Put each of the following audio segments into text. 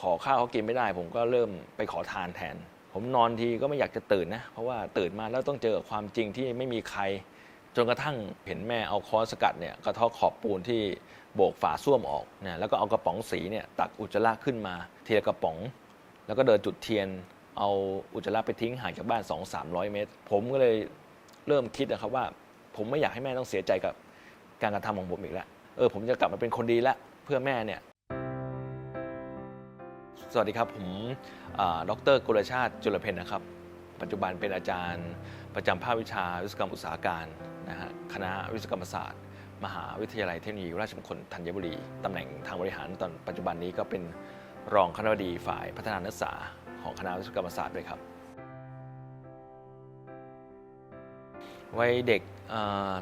ขอข้าวเขากินไม่ได้ ผมก็เริ่มไปขอทานแทน ผมนอนทีก็ไม่อยากจะตื่นนะ เพราะว่าตื่นมาแล้วต้องเจอความจริงที่ไม่มีใคร จนกระทั่งเห็นแม่เอาค้อนสกัดเนี่ยกระเทาะขอบปูนที่โบกฝาส้วมออกนะแล้วก็เอากระป๋องสีเนี่ยตักอุจจาระขึ้นมาเทีละกระป๋อง แล้วก็เดินจุดเทียน เอาอุจจาระไปทิ้งห่างจากบ้าน 2 3 0 0 เมตร ผมก็เลยเริ่มคิดนะครับว่า ผมไม่อยากให้แม่ต้องเสียใจกับการกระทำของผมอีกแล้วเออผมจะกลับมาเป็นคนดีแล้วเพื่อแม่เนี่ย สวัสดีครับ ผมดรกุลชาติจุลเพนนะครับ ปัจจุบันเป็นอาจารย์ประจำภาควิชาวิศวกรรมอุตสาหการนะฮะคณะวิศวกรรมศาสตร์ มหาวิทยาลัยเทคโนโลยีราชมงคลธัญบุรีตำแหน่งทางบริหารตอนปัจจุบันนี้ก็เป็นรองคณะบดีฝ่ายพัฒนานักศึกษาของคณะวิศวกรรมศาสตร์ด้วยครับวัยเด็ก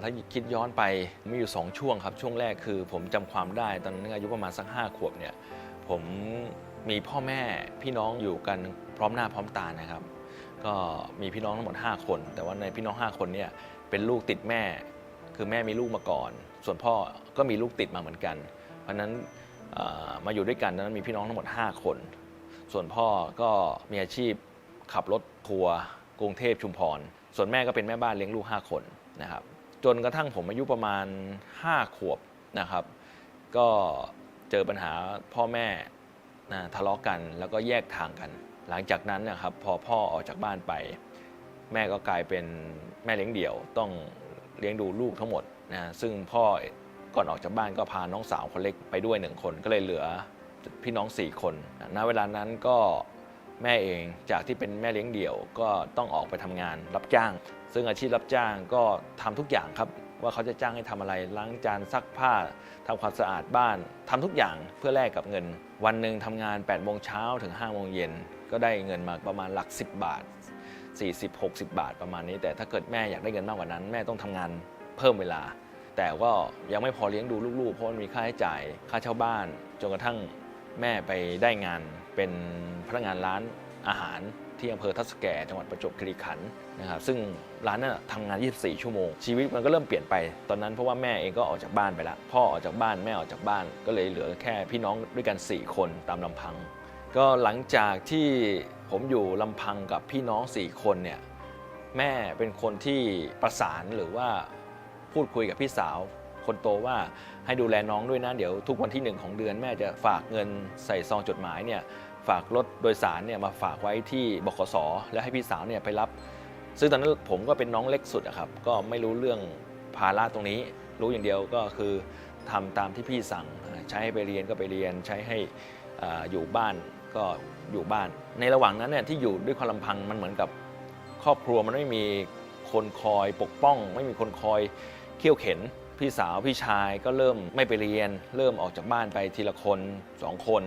ถ้าคิดย้อนไปมีอยู่ 2 ช่วงครับ ช่วงแรกคือผมจำความได้ตอนนั้นอายุประมาณสัก5ขวบเนี่ยผม มีพ่อแม่พี่น้องอยู่กันพร้อมหน้าพร้อมตานะครับ ก็มีพี่น้องทั้งหมด 5 คน แต่ว่าในพี่น้อง 5 คนเนี่ยเป็นลูกติดแม่ คือแม่มีลูกมาก่อน ส่วนพ่อก็มีลูกติดมาเหมือนกัน เพราะนั้นมาอยู่ด้วยกันตอนนั้นมีพี่น้องทั้งหมด 5 คน ส่วนพ่อก็มีอาชีพขับรถทัวร์กรุงเทพชุมพร ส่วนแม่ก็เป็นแม่บ้านเลี้ยงลูก 5 คนนะครับ จนกระทั่งผมอายุประมาณ 5 ขวบนะครับ ก็เจอปัญหาพ่อแม่ นะทะเลาะกันแล้วก็แยกทางกัน หลังจากนั้นนะครับพอพ่อออกจากบ้านไป แม่ก็กลายเป็นแม่เลี้ยงเดี่ยว ต้องเลี้ยงดูลูกทั้งหมดนะซึ่งพ่อก่อนออกจากบ้านก็พาน้องสาวคนเล็กไปด้วยหนึ่งคนก็เลยเหลือพี่น้อง 4 คนนะณเวลานั้นก็แม่เองจากที่เป็นแม่เลี้ยงเดี่ยวก็ต้องออกไปทำงานรับจ้าง ซึ่งอาชีพรับจ้างก็ทำทุกอย่างครับ ว่าเขาจะจ้างให้ทำอะไรล้างจานซักผ้าทำความสะอาดบ้านทำทุกอย่างเพื่อแลกกับเงิน วันหนึ่งทำงาน 8 โมงเช้าถึง 5 โมงเย็น ก็ได้เงินมาประมาณหลัก 10 บาท 40 60 บาทประมาณนี้ แต่ถ้าเกิดแม่อยากได้เงินมากกว่านั้น แม่ต้องทำงานเพิ่มเวลา แต่ก็ยังไม่พอเลี้ยงดูลูกๆ เพราะมันมีค่าใช้จ่าย ค่าเช่าบ้าน จนกระทั่งแม่ไปได้งานเป็นพนักงานร้านอาหาร ที่อำเภอทับสแกจังหวัดประจวบคีรีขันธ์นะครับซึ่งร้านนั้นทำงาน 24 ชั่วโมง ชีวิตมันก็เริ่มเปลี่ยนไปตอนนั้นเพราะว่าแม่เองก็ออกจากบ้านไปละพ่อออกจากบ้านแม่ออกจากบ้าน ก็เลยเหลือแค่พี่น้องด้วยกัน 4 คนตามลำพัง ก็หลังจากที่ผมอยู่ลำพังกับพี่น้อง 4 คนเนี่ยแม่เป็นคนที่ประสานหรือว่าพูดคุยกับพี่สาวคนโตว่าให้ดูแลน้องด้วยนะเดี๋ยวทุกวันที่หนึ่งของเดือนแม่จะฝากเงินใส่ซองจดหมายเนี่ย ฝากรถโดยสารเนี่ยมาฝากไว้ที่บขส แล้วให้พี่สาวเนี่ยไปรับ ซึ่งตอนนั้นผมก็เป็นน้องเล็กสุดอะครับก็ไม่รู้เรื่องภาระตรงนี้ รู้อย่างเดียวก็คือทำตามที่พี่สั่งใช้ให้ไปเรียนก็ไปเรียนใช้ให้ออยู่บ้านก็อยู่บ้าน ในระหว่างนั้นเนี่ยที่อยู่ด้วยความลำพังมันเหมือนกับครอบครัวมันไม่มีคนคอยปกป้อง ไม่มีคนคอยเขี่ยวเข็น พี่สาวพี่ชายก็เริ่มไม่ไปเรียน เริ่มออกจากบ้านไปทีละคนสองคน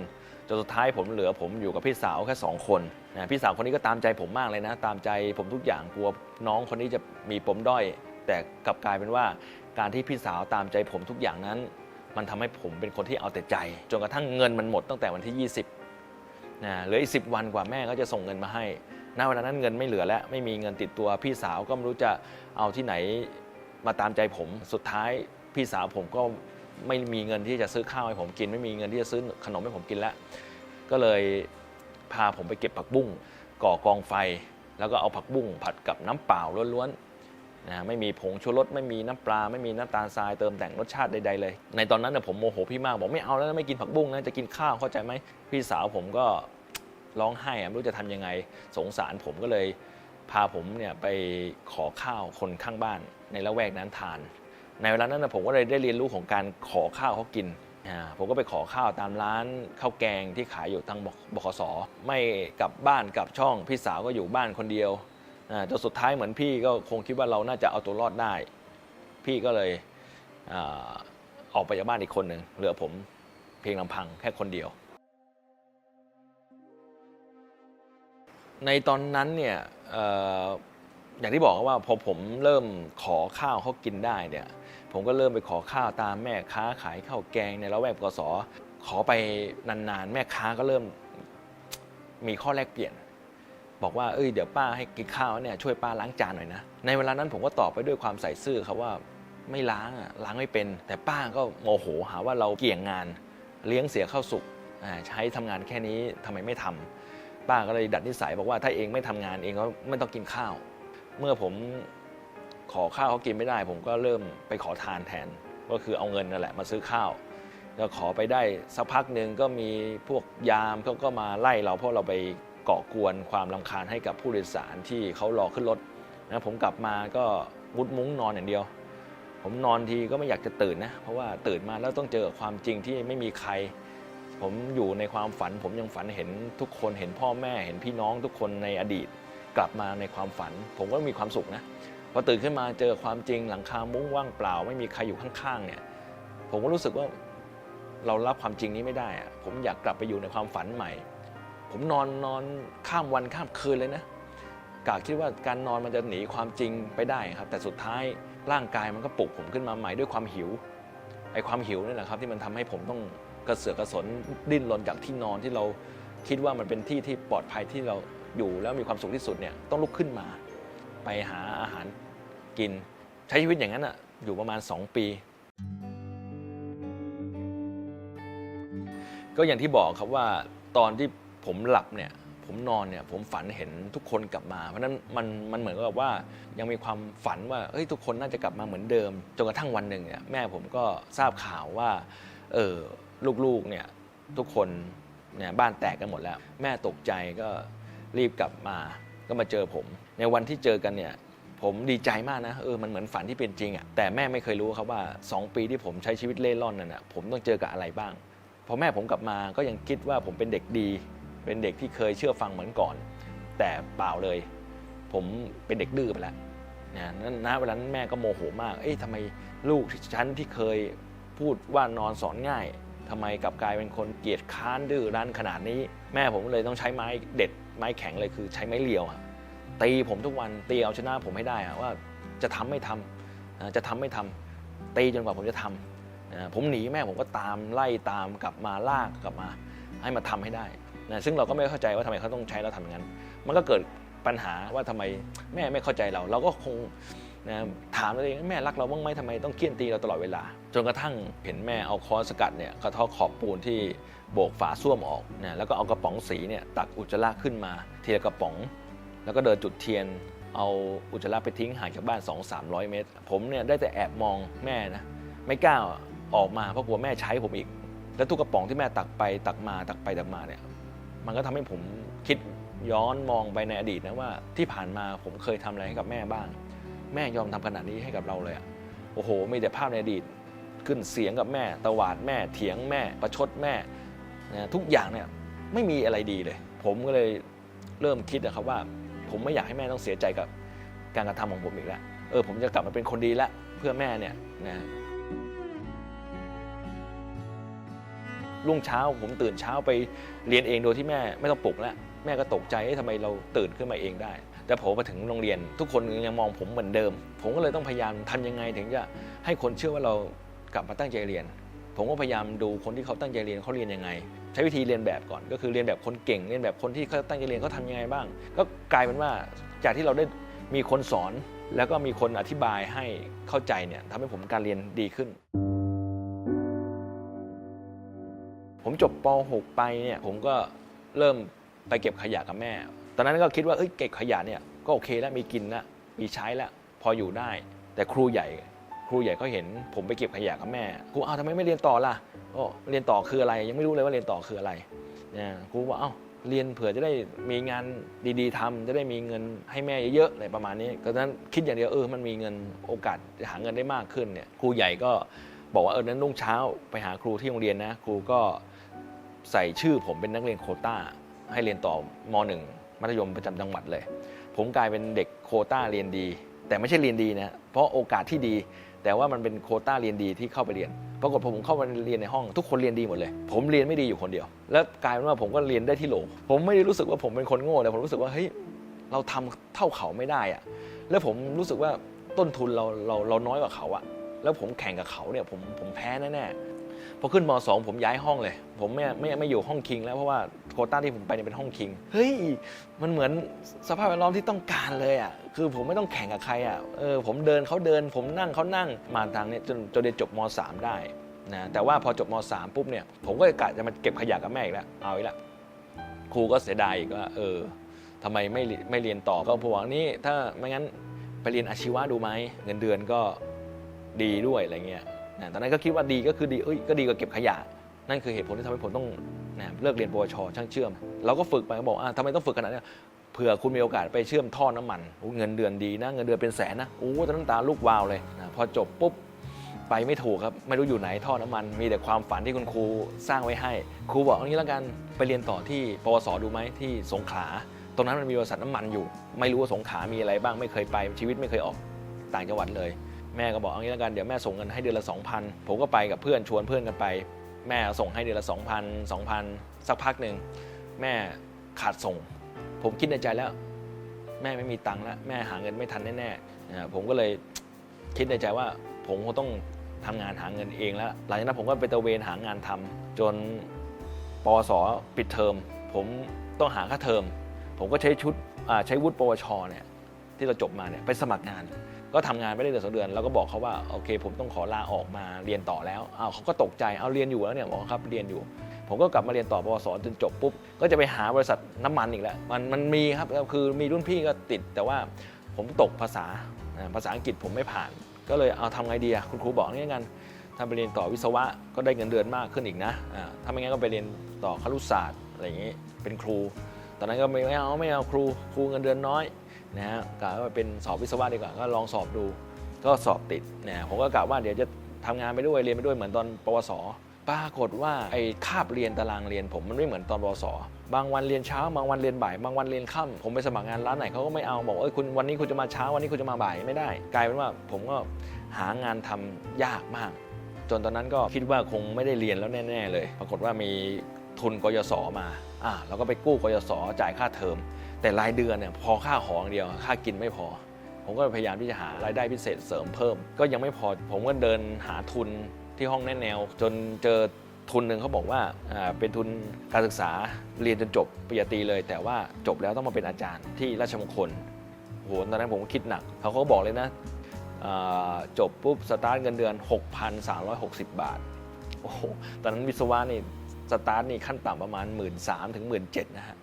จนสุดท้ายผมเหลือผมอยู่กับพี่สาวแค่สองคนนะพี่สาวคนนี้ก็ตามใจผมมากเลยนะ ตามใจผมทุกอย่างกลัวน้องคนนี้จะมีปมด้อย แต่กลับกลายเป็นว่าการที่พี่สาวตามใจผมทุกอย่างนั้น มันทำให้ผมเป็นคนที่เอาแต่ใจ จนกระทั่งเงินมันหมดตั้งแต่วันที่ 20นะเหลืออีกสิวันกว่าแม่ก็จะส่งเงินมาให้ณเวลานั้นเงินไม่เหลือแล้วไม่มีเงินติดตัวพี่สาวก็ไม่รู้จะเอาที่ไหนมาตามใจผมสุดท้ายพี่สาวผมก็ ไม่มีเงินที่จะซื้อข้าวให้ผมกิน ไม่มีเงินที่จะซื้อขนมให้ผมกินแล้ว ก็เลยพาผมไปเก็บผักบุ้งก่อกองไฟ แล้วก็เอาผักบุ้งผัดกับน้ำเปล่าล้วนๆนะไม่มีผงชูรสไม่มีน้ำปลา ไม่มีน้ำตาลทรายเติมแต่งรสชาติใดๆเลย ในตอนนั้นน่ะผมโมโหพี่มากบอกไม่เอาแล้วไม่กินผักบุ้งนะจะกินข้าวเข้าใจไหมพี่สาวผมก็ร้องไห้ไม่รู้จะทำยังไงสงสารผมก็เลย พาผมเนี่ยไปขอข้าวคนข้างบ้านในละแวกนั้นทาน ในเวลานั้นนะผมก็เลยได้เรียนรู้ของการขอข้าวเขากิน ผมก็ไปขอข้าวตามร้านข้าวแกงที่ขายอยู่ทางบกบขสไม่กลับบ้านกลับช่อง พี่สาวก็อยู่บ้านคนเดียวจนสุดท้ายเหมือนพี่ก็คงคิดว่าเราน่าจะเอาตัวรอดได้ พี่ก็เลยอออกไปจากบ้านอีกคนหนึ่งเหลือผมเพียงลำพังแค่คนเดียว ในตอนนั้นเนี่ย อย่างที่บอกว่าพอผมเริ่มขอข้าวเขากินได้เนี่ย ผมก็เริ่มไปขอข้าวตามแม่ค้าขายข้าวแกงในละแวกกสขอไปนานๆ แม่ค้าก็เริ่มมีข้อแลกเปลี่ยน บอกว่าเอ้ยเดี๋ยวป้าให้กินข้าวเนี่ยช่วยป้าล้างจานหน่อยนะในเวลานั้นผมก็ตอบไปด้วยความใส่ซื่อครับว่าไม่ล้างอะล้างไม่เป็น แต่ป้าก็โมโหหาว่าเราเกี่ยงงาน เลี้ยงเสียข้าวสุกใช้ทำงานแค่นี้ทำไมไม่ทำป้าก็เลยดัดนิสัยบอกว่าถ้าเองไม่ทำงานเองก็ไม่ต้องกินข้าว เมื่อผมขอข้าวเขากินไม่ได้ ผมก็เริ่มไปขอทานแทน ก็คือเอาเงินนั่นแหละมาซื้อข้าวแล้วขอไปได้สักพักหนึ่งก็มีพวกยามเขาก็มาไล่เราเพราะเราไปก่อกวนความรำคาญให้กับผู้โดยสารที่เขารอขึ้นรถนะผมกลับมาก็มุดมุ้งนอนอย่างเดียว ผมนอนทีก็ไม่อยากจะตื่นนะ เพราะว่าตื่นมาแล้วต้องเจอความจริงที่ไม่มีใคร ผมอยู่ในความฝัน ผมยังฝันเห็นทุกคนเห็นพ่อแม่เห็นพี่น้องทุกคนในอดีต กลับมาในความฝัน ผมก็มีความสุขนะพอตื่นขึ้นมาเจอความจริงหลังคามุ้งว่างเปล่า ไม่มีใครอยู่ข้างๆเนี่ยผมก็รู้สึกว่าเรารับความจริงนี้ไม่ได้อะผมอยากกลับไปอยู่ในความฝันใหม่ ผมนอนนอนข้ามวันข้ามคืนเลยนะกะคิดว่าการนอนมันจะหนีความจริงไปได้ครับ แต่สุดท้ายร่างกายมันก็ปลุกผมขึ้นมาใหม่ด้วยความหิวไอ้ความหิวนี่แหละครับ ที่มันทำให้ผมต้องกระเสือกกระสนดิ้นรนจากที่นอนที่เราคิดว่ามันเป็นที่ที่ปลอดภัยที่เรา อยู่แล้วมีความสุขที่สุดเนี่ยต้องลุกขึ้นมา ไปหาอาหารกิน ใช้ชีวิตอย่างนั้นอะอยู่ประมาณ 2 ปี ก็อย่างที่บอกครับว่าตอนที่ผมหลับเนี่ยผมนอนเนี่ยผมฝันเห็นทุกคนกลับมา เพราะฉะนั้นมันมันเหมือนกับว่ายังมีความฝันว่าเฮ้ยทุกคนน่าจะกลับมาเหมือนเดิมจนกระทั่งวันหนึ่งเนี่ยแม่ผมก็ทราบข่าวว่าเออลูกๆเนี่ยทุกคนเนี่ยบ้านแตกกันหมดแล้ว แม่ตกใจก็ รีบกลับมาก็มาเจอผม ในวันที่เจอกันเนี่ยผมดีใจมากนะเออมันเหมือนฝันที่เป็นจริงอะ่ะแต่แม่ไม่เคยรู้ครับว่า 2 ปีที่ผมใช้ชีวิตเล่ร่อนนั่นน่ะผมต้องเจอกับอะไรบ้างพอแม่ผมกลับมาก็ยังคิดว่าผมเป็นเด็กดี เป็นเด็กที่เคยเชื่อฟังเหมือนก่อน แต่เปล่าเลย ผมเป็นเด็กดื้อไปแล้วนะนั้นณเวลานั้นแม่ก็โมโหมาก เอ๊ะทำไมลูกฉันที่เคยพูดว่านอนสอนง่ายทำไมกลับกลายเป็นคนเกียจค้านดื้อรั้นขนาดนี้ แม่ผมเลยต้องใช้ไม้เด็ด ไม้แข็งเลยคือใช้ไม้เรียวอะตีผมทุกวันตีเอาชนะผมให้ได้อะว่าจะทำไม่ทำอ่าจะทำไม่ทำตีจนกว่าผมจะทำผมหนีแม่ผมก็ตามไล่ตามกลับมาลากกลับมา ให้มาทำให้ได้นะซึ่งเราก็ไม่เข้าใจว่าทำไมเขาต้องใช้เราทำอย่างนั้น มันก็เกิดปัญหาว่าทำไมแม่ไม่เข้าใจเรา เราก็คง นะถามตัวเองแม่รักเราบ้างไหมทำไมต้องเคี่ยนตีเราตลอดเวลา จนกระทั่งเห็นแม่เอาค้อนสกัดเนี่ยกระทาะขอบปูนที่โบกฝาส้วมออกนะแล้วก็เอากระป๋องสีเนี่ยตักอุจจาระขึ้นมาเทีละกระป๋อง แล้วก็เดินจุดเทียน เอาอุจจาระไปทิ้งห่างจากบ้าน 2-300 เมตร ผมเนี่ยได้แต่แอบมองแม่นะไม่กล้าออกมาเพราะกลัวแม่ใช้ผมอีก แล้วทุกกระป๋องที่แม่ตักไปตักมาตักไปตักมาเนี่ยมันก็ทำให้ผมคิดย้อนมองไปในอดีตนะว่าที่ผ่านมาผมเคยทำอะไรให้กับแม่บ้าง แม่ยอมทำขนาดนี้ให้กับเราเลยอะโอ้โห มีแต่ภาพในอดีตขึ้นเสียงกับแม่ตวาดแม่เถียงแม่ประชดแม่นะทุกอย่างเนี่ยไม่มีอะไรดีเลย ผมก็เลยเริ่มคิดนะครับว่า ผมไม่อยากให้แม่ต้องเสียใจกับการกระทำของผมอีกแล้วเออผมจะกลับมาเป็นคนดีแล้วเพื่อแม่เนี่ยนะรุ่งเช้าผมตื่นเช้าไปเรียนเองโดยที่แม่ไม่ต้องปลุกแล้วแม่ก็ตกใจเอ๊ะทำไมเราตื่นขึ้นมาเองได้ แต่ผมมาถึงโรงเรียน ทุกคนยังมองผมเหมือนเดิม ผมก็เลยต้องพยายามทำยังไงถึงจะให้คนเชื่อว่าเรากลับมาตั้งใจเรียน ผมก็พยายามดูคนที่เขาตั้งใจเรียนเขาเรียนยังไง ใช้วิธีเรียนแบบก่อน ก็คือเรียนแบบคนเก่งเรียนแบบคนที่เขาตั้งใจเรียนเขาทำยังไงบ้าง ก็กลายเป็นว่าจากที่เราได้มีคนสอน แล้วก็มีคนอธิบายให้เข้าใจเนี่ยทำให้ผมการเรียนดีขึ้นผมจบป .6 ไปเนี่ยผมก็เริ่มไปเก็บขยะกับแม่ ตอนนั้นก็คิดว่าเอ้ยเก็บขยะเนี่ยก็โอเคแล้วมีกินแล้วมีใช้แล้วพออยู่ได้ แต่ครูใหญ่ ครูใหญ่ก็เห็น ผมไปเก็บขยะกับแม่ครูอ้าวทำไมไม่เรียนต่อล่ะโอ้เรียนต่อคืออะไร ยังไม่รู้เลยว่าเรียนต่อคืออะไรเนี่ยครูบอกเอ้าเรียนเผื่อจะได้มีงานดีๆทำจะได้มีเงินให้แม่เยอะๆอะไรประมาณนี้ก็นั้นคิดอย่างเดียวเออมันมีเงินโอกาสจะหาเงินได้มากขึ้นเนี่ยครูใหญ่ก็บอกว่าเออนั้นรุ่งเช้าไปหาครูที่โรงเรียนนะ ครูก็ใส่ชื่อผมเป็นนักเรียนโคต้าให้เรียนต่อม .1 มัธยมประจำจังหวัดเลย ผมกลายเป็นเด็กโคต้าเรียนดี แต่ไม่ใช่เรียนดีนะเพราะโอกาสที่ดี แต่ว่ามันเป็นโคต้าเรียนดีที่เข้าไปเรียน ปรากฏพอผมเข้าไปเรียนในห้อง ทุกคนเรียนดีหมดเลย ผมเรียนไม่ดีอยู่คนเดียว แล้วกลายเป็นว่าผมก็เรียนได้ที่โหล ผมไม่ได้รู้สึกว่าผมเป็นคนโง่แต่ผมรู้สึกว่าเฮ้ยเราทำเท่าเขาไม่ได้อะแล้วผมรู้สึกว่าต้นทุนเราเราเราน้อยกว่าเขาอะแล้วผมแข่งกับเขาเนี่ยผมผมแพ้แน่ๆ พอขึ้นม .2 ผมย้ายห้องเลย ผมไม่ไม่ไม่อยู่ห้องคิง แล้วเพราะว่าโควต้าที่ผมไปเนี่ยเป็นห้องคิง เฮ้ย มันเหมือนสภาพแวดล้อมที่ต้องการเลยอะ คือผมไม่ต้องแข่งกับใครอะ เออ ผมเดินเขาเดิน ผมนั่งเขานั่ง มาทางเนี้ยจนจนเรียนจบม .3 ได้นะ แต่ว่าพอจบม .3 ปุ๊บเนี่ย ผมก็กะจะมาเก็บขยะกับแม่อีกแล้ว เอาอีกแล้วครูก็เสียดายอีกว่า เออทำไมไม่ไม่เรียนต่อ ก็บอกว่านี่ถ้าไม่งั้นไปเรียนอาชีวะดูไหม เงินเดือนก็ดีด้วยอะไรเงี้ย ตอนนั้นก็คิดว่าดีก็คือดีเอ้ยก็ดีกว่าเก็บขยะ นั่นคือเหตุผลที่ทำให้ผมต้องนะเลิกเรียนปวชช่างเชื่อม เราก็ฝึกไปก็บอกอะทำไมต้องฝึกขนาดนี้เผื่อคุณมีโอกาสไปเชื่อมท่อน้ำมันเงินเดือนดีนะเงินเดือนเป็นแสนนะโอ้ตอนนั้นตาลูกวาวเลยนะพอจบปุ๊บไปไม่ถูกครับไม่รู้อยู่ไหนท่อน้ำมัน มีแต่ความฝันที่คุณครูสร้างไว้ให้ ครูบอกเอางี้แล้วกันไปเรียนต่อที่ปวสดูไหมที่สงขลาตรงนั้นมันมีบริษัทน้ำมันอยู่ ไม่รู้ว่าสงขลามีอะไรบ้างไม่เคยไปชีวิตไม่เคยออกต่างจังหวัดเลย แม่ก็บอกเอางี้แล้วกันเดี๋ยวแม่ส่งเงินให้เดือนละ 2,000 ผมก็ไปกับเพื่อนชวนเพื่อนกันไป แม่ส่งให้เดือนละ 2,000 2,000 สักพักหนึ่งแม่ขาดส่ง ผมคิดในใจแล้ว แม่ไม่มีตังค์แล้ว แม่หาเงินไม่ทันแน่ๆนะผมก็เลยคิดในใจว่าผมคงต้องทำงานหาเงินเองแล้ว หลังจากนั้นผมก็ไปตะเวนหางานทำจนปวสปิดเทอม ผมต้องหาค่าเทอม ผมก็ใช้ชุดใช้วุฒิปวชเนี่ยที่เราจบมาเนี่ยไปสมัครงาน ก็ทำงานไม่ได้เดือนสองเดือนแล้วก็บอกเขาว่าโอเค ผมต้องขอลาออกมาเรียนต่อแล้วอ้าวเขาก็ตกใจเอาเรียนอยู่แล้วเนี่ยบอกครับเรียนอยู่ ผมก็กลับมาเรียนต่อปวสจนจบปุ๊บก็จะไปหาบริษัทน้ำมันอีกแล้วมันมันมีครับคือมีรุ่นพี่ก็ติด แต่ว่าผมตกภาษาภาษาอังกฤษผมไม่ผ่าน ก็เลยเอาทำไงดีคุณครูบอกงี้กันถ้าไปเรียนต่อวิศวะก็ได้เงินเดือนมากขึ้นอีกนะถ้าไม่งั้นก็ไปเรียนต่อครุศาสตร์อะไรอย่างงี้เป็นครู ตอนนั้นก็ไม่เอาไม่เอาครูครูเงินเดือนน้อย นะฮะกะว่าเป็นสอบวิศวะดีกว่าก็ลองสอบดู ก็สอบติดเนี่ยผมก็กะว่าเดี๋ยวจะทำงานไปด้วยเรียนไปด้วยเหมือนตอนปวสปรากฏว่าไอ้คาบเรียนตารางเรียนผมมันไม่เหมือนตอนปวสบางวันเรียนเช้า บางวันเรียนบ่าย บางวันเรียนค่ำผมไปสมัครงานร้านไหนเขาก็ไม่เอาบอกเอ้ยคุณวันนี้คุณจะมาเช้าวันนี้คุณจะมาบ่ายไม่ได้ กลายเป็นว่าผมก็หางานทำยากมาก จนตอนนั้นก็คิดว่าคงไม่ได้เรียนแล้วแน่ ๆ เลย ปรากฏว่ามีทุนกยศมาอ่าเราก็ไปกู้กยศจ่ายค่าเทอม แต่รายเดือนเนี่ยพอค่าของอย่างเดียวค่ากินไม่พอ ผมก็พยายามที่จะหารายได้พิเศษเสริมเพิ่ม ก็ยังไม่พอผมก็เดินหาทุนที่ห้องแนแนว จนเจอทุนหนึ่งเขาบอกว่าเป็นทุนการศึกษาเรียนจนจบปริญญาตรีเลย แต่ว่าจบแล้วต้องมาเป็นอาจารย์ที่ราชมงคลโหตอนนั้นผมก็คิดหนักเขาก็บอกเลยนะจบปุ๊บสตาร์ทเงินเดือน 6,360 บาทโอ้โหตอนนั้นวิศวะนี่สตาร์ทนี่ขั้นต่ำประมาณ 1 3ื่นถึงหมื่นนะฮะ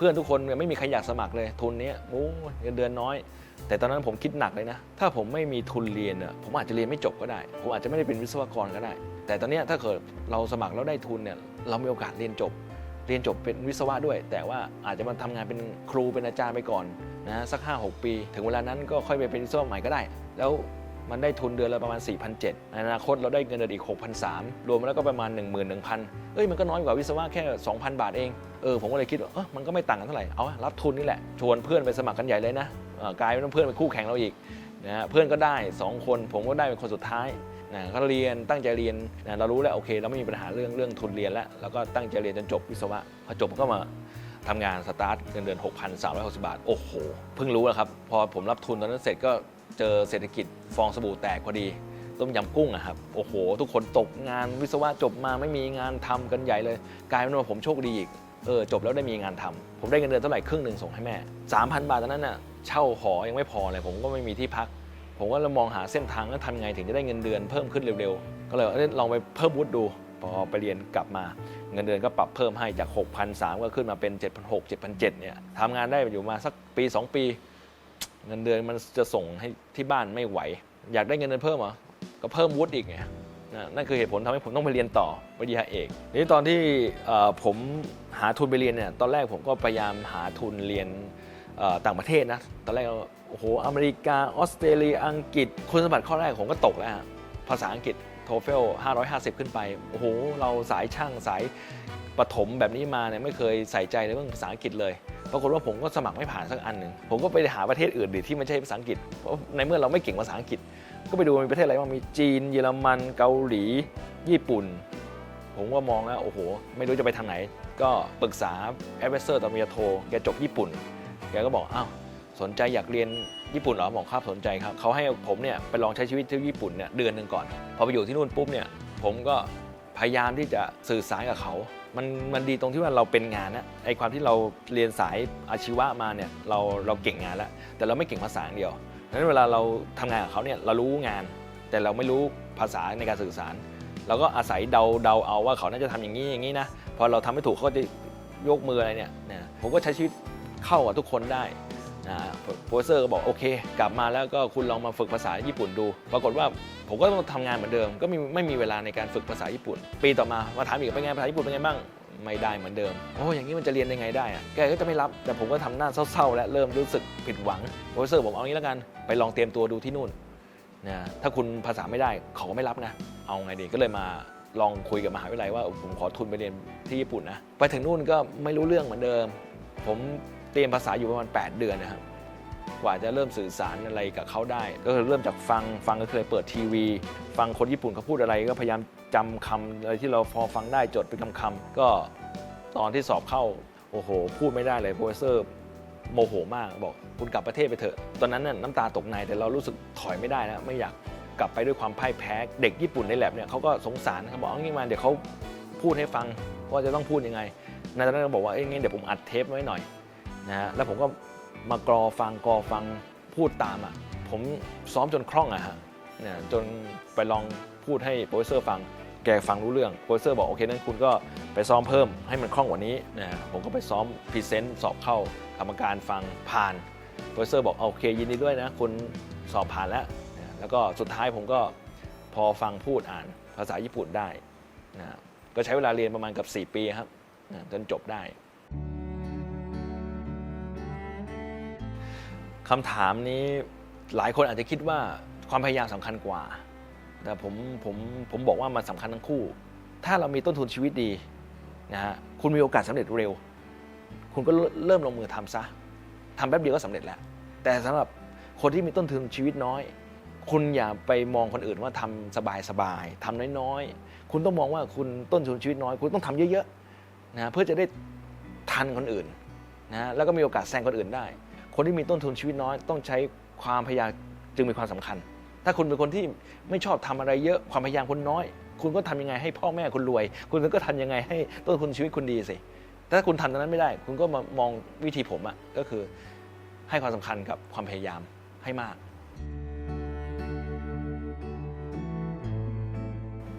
พื่อนทุกคนไม่มีใครอยากสมัครเลยทุนนี้โอ้เงินเดือนน้อย แต่ตอนนั้นผมคิดหนักเลยนะ ถ้าผมไม่มีทุนเรียนเนี่ยผมอาจจะเรียนไม่จบก็ได้ ผมอาจจะไม่ได้เป็นวิศวกรก็ได้ แต่ตอนนี้ถ้าเกิดเราสมัครแล้วได้ทุนเนี่ยเรามีโอกาสเรียนจบ เรียนจบเป็นวิศวะด้วย แต่ว่าอาจจะมาทำงานเป็นครูเป็นอาจารย์ไปก่อนนะสัก5-6 ปี ถึงเวลานั้นก็ค่อยไปเป็นวิศวะใหม่ก็ได้ แล้ว มันได้ทุนเดือนละประมาณ 4,700ในอนาคตเราได้เงินเดือนอีก 6,300 รวมแล้วก็ประมาณ 11,000 เอ้ยมันก็น้อยกว่าวิศวะแค่ 2,000 บาทเอง เออผมก็เลยคิดว่าเออมันก็ไม่ต่างกันเท่าไหร่ เอาวะรับทุนนี่แหละ ชวนเพื่อนไปสมัครกันใหญ่เลยนะกลายเป็นเพื่อนเป็นคู่แข่งเราอีกนะฮะเพื่อนก็ได้ 2 คนผมก็ได้เป็นคนสุดท้ายนะก็เรียนตั้งใจเรียนนะเรารู้แล้วโอเคเราไม่มีปัญหาเรื่องเรื่องทุนเรียนแล้วแล้วก็ตั้งใจเรียนจนจบวิศวะพอจบก็มาทำงานสตาร์ทเงินเดือน 6,360 บาท โอ้โห เพิ่งรู้แล้วครับ พอผมรับทุนตอนนั้นเสร็จก็ เจอเศรษฐกิจฟองสบู่แตกพอดี ต้มยำกุ้งอะครับโอ้โห ทุกคนตกงานวิศวะจบมาไม่มีงานทำกันใหญ่เลย กลายเป็นว่าผมโชคดีอีกเออจบแล้วได้มีงานทำผมได้เงินเดือนเท่าไหร่ครึ่งหนึ่งส่งให้แม่ 3,000 บาทตอนนั้นน่ะเช่าหอยังไม่พอเลยผมก็ไม่มีที่พัก ผมก็เลยมองหาเส้นทางว่าทำไงถึงจะได้เงินเดือนเพิ่มขึ้นเร็วๆ ก็เลยลองไปเพิ่มวุฒิดูพอไปเรียนกลับมา เงินเดือนก็ปรับเพิ่มให้จาก6,300ก็ขึ้นมาเป็น 7,600 7,700เนี่ยทำงานได้อยู่มาสักปี 2 ปี เงินเดือนมันจะส่งให้ที่บ้านไม่ไหว อยากได้เงินเดือนเพิ่มเหรอก็เพิ่มวุฒิอีกไงนั่นคือเหตุผลทำให้ผมต้องไปเรียนต่อปริญญาเอกนี่ตอนที่ผมหาทุนไปเรียนเนี่ยตอนแรกผมก็พยายามหาทุนเรียนต่างประเทศนะตอนแรกโอ้โหอเมริกาออสเตรเลียอังกฤษคุณสมบัติข้อแรกผมก็ตกแล้วฮะภาษาอังกฤษ โทเฟล550 ขึ้นไป โอ้โห เราสายช่างสายประถมแบบนี้มาเนี่ยไม่เคยใส่ใจในเรื่องภาษาอังกฤษเลย ปรากฏว่าผมก็สมัครไม่ผ่านสักอันหนึ่ง ผมก็ไปหาประเทศอื่นดิที่ไม่ใช่ภาษาอังกฤษ เพราะในเมื่อเราไม่เก่งภาษาอังกฤษ ก็ไปดูมีประเทศอะไรบ้าง มีจีน เยอรมัน เกาหลี ญี่ปุ่น ผมก็มองแล้วโอ้โห ไม่รู้จะไปทางไหน ก็ปรึกษาแอดเวเซอร์ตอนปริญญาโท แกจบญี่ปุ่น แกก็บอก อ้าว สนใจอยากเรียน ญี่ปุ่นเหรอบอกครับสนใจครับเขาให้ผมเนี่ยไปลองใช้ชีวิตที่ญี่ปุ่นเนี่ยเดือนหนึ่งก่อน พอไปอยู่ที่นู่นปุ๊บเนี่ยผมก็พยายามที่จะสื่อสารกับเขา มันมันดีตรงที่ว่าเราเป็นงานนะไอความที่เราเรียนสายอาชีวะมาเนี่ยเราเราเก่งงานแล้ว แต่เราไม่เก่งภาษาอย่างเดียวดังนั้นเวลาเราทำงานกับเขาเนี่ยเรารู้งาน แต่เราไม่รู้ภาษาในการสื่อสารเราก็อาศัยเดาเดาเอาว่าเขาน่าจะทำอย่างนี้อย่างนี้นะพอเราทำไม่ถูกเขาก็จะยกมืออะไรเนี่ยนะผมก็ใช้ชีวิตเข้ากับทุกคนได้ โปรเซอร์ก็บอกโอเค กลับมาแล้วก็คุณลองมาฝึกภาษาญี่ปุ่นดู ปรากฏว่าผมก็ต้องทำงานเหมือนเดิม ก็ไม่ไม่มีเวลาในการฝึกภาษาญี่ปุ่น ปีต่อมามาถามอีกเป็นไงภาษาญี่ปุ่นเป็นไงบ้างไม่ได้เหมือนเดิม โอ้อย่างนี้มันจะเรียนยังไงได้อะแกก็จะไม่รับ แต่ผมก็ทำหน้าเศร้าๆ และเริ่มรู้สึกผิดหวังโปรเซอร์บอกเอางี้แล้วกัน ไปลองเตรียมตัวดูที่นู่นนะถ้าคุณภาษาไม่ได้เขาก็ไม่รับนะ เอาไงดี ก็เลยมาลองคุยกับมหาวิทยาลัยว่าผมขอทุนไปเรียนที่ญี่ปุ่นนะ ไปถึงนู่นก็ไม่รู้เรื่องเหมือนเดิม ผม เตรียมภาษาอยู่ประมาณ 8 เดือนนะครับกว่าจะเริ่มสื่อสารอะไรกับเขาได้ ก็คือเริ่มจากฟังฟังก็เคยเปิดทีวี ฟังคนญี่ปุ่นเขาพูดอะไรก็พยายามจำคำอะไรที่เราพอฟังได้จดเป็นคำๆก็ตอนที่สอบเข้าโอ้โห พูดไม่ได้เลยโปรเฟสเซอร์โมโหมากบอกคุณกลับประเทศไปเถอะ ตอนนั้นน่ะน้ำตาตกในแต่เรารู้สึกถอยไม่ได้แล้วไม่อยากกลับไปด้วยความพ่ายแพ้เด็กญี่ปุ่นในแลบเนี่ยเขาก็สงสารเขาบอกเอางี้มาเดี๋ยวเขาพูดให้ฟังว่าจะต้องพูดยังไงในตอนนั้นก็บอกว่าเอ้ยงั้นเดี๋ยวผมอัดเทปไว้หน่อย นะฮะแล้วผมก็มากรอฟังกรอฟังพูดตามอะผมซ้อมจนคล่องอะฮะเนี่ยจนไปลองพูดให้โปรเฟสเซอร์ฟังแกฟังรู้เรื่องโปรเฟสเซอร์บอกโอเคนั้นคุณก็ไปซ้อมเพิ่มให้มันคล่องกว่านี้นะผมก็ไปซ้อมพรีเซนต์สอบเข้ากรรมการฟังผ่านโปรเฟสเซอร์บอกโอเคยินดีด้วยนะคุณสอบผ่านแล้วนะแล้วก็สุดท้ายผมก็พอฟังพูดอ่านภาษาญี่ปุ่นได้นะก็ใช้เวลาเรียนประมาณกับ 4 ปีครับนะจนจบได้ คำถามนี้หลายคนอาจจะคิดว่าความพยายามสำคัญกว่า แต่ผมผมผมบอกว่ามันสำคัญทั้งคู่ ถ้าเรามีต้นทุนชีวิตดีนะฮะคุณมีโอกาสสำเร็จเร็ว คุณก็เริ่มลงมือทำซะทำแป๊บเดียวก็สำเร็จแล้ว แต่สำหรับคนที่มีต้นทุนชีวิตน้อย คุณอย่าไปมองคนอื่นว่าทำสบายๆทำน้อยๆ คุณต้องมองว่าคุณต้นทุนชีวิตน้อย คุณต้องทำเยอะๆนะเพื่อจะได้ทันคนอื่นนะแล้วก็มีโอกาสแซงคนอื่นได้ คนที่มีต้นทุนชีวิตน้อย ต้องใช้ความพยายามจึงมีความสำคัญ ถ้าคุณเป็นคนที่ไม่ชอบทำอะไรเยอะความพยายามคุณน้อย คุณก็ทำยังไงให้พ่อแม่คุณรวย คุณก็ทำยังไงให้ต้นทุนชีวิตคุณดีสิแต่ถ้าคุณทำตรงนั้นไม่ได้ คุณก็มามองวิธีผมอะก็คือให้ความสำคัญกับความพยายามให้มาก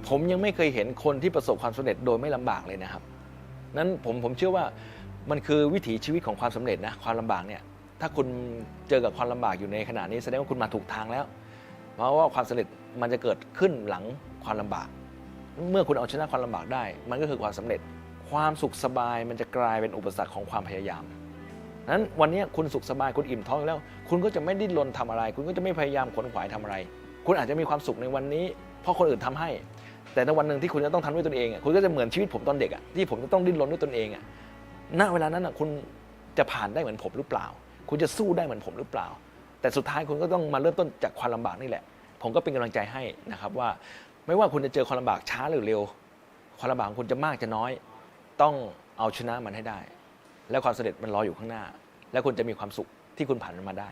ผมยังไม่เคยเห็นคนที่ประสบความสำเร็จโดยไม่ลำบากเลยนะครับ นั้นผมผมเชื่อว่ามันคือวิถีชีวิตของความสำเร็จนะความลำบากเนี่ย ถ้าคุณเจอกับความลำบากอยู่ในขณะนี้แสดงว่าคุณมาถูกทางแล้ว เพราะว่าความสำเร็จมันจะเกิดขึ้นหลังความลำบาก เมื่อคุณเอาชนะความลำบากได้ มันก็คือความสำเร็จ ความสุขสบายมันจะกลายเป็นอุปสรรคของความพยายามนั้นวันนี้คุณสุขสบายคุณอิ่มท้องแล้ว คุณก็จะไม่ดิ้นรนทำอะไร คุณก็จะไม่พยายามขวนขวายทำอะไร คุณอาจจะมีความสุขในวันนี้ เพราะคนอื่นทำให้ แต่ในวันหนึ่งที่คุณจะต้องทำด้วยตนเองคุณก็จะเหมือนชีวิตผมตอนเด็กที่ผมจะต้องดิ้นรนด้วยตนเองณเวลานั้นอะคุณจะผ่านได้เหมือนผมหรือเปล่า คุณจะสู้ได้เหมือนผมหรือเปล่า แต่สุดท้ายคุณก็ต้องมาเริ่มต้นจากความลำบากนี่แหละ ผมก็เป็นกำลังใจให้นะครับว่า ไม่ว่าคุณจะเจอความลำบากช้าหรือเร็ว ความลำบากคุณจะมากจะน้อย ต้องเอาชนะมันให้ได้ และความสำเร็จมันรออยู่ข้างหน้า และคุณจะมีความสุขที่คุณผ่านมันมาได้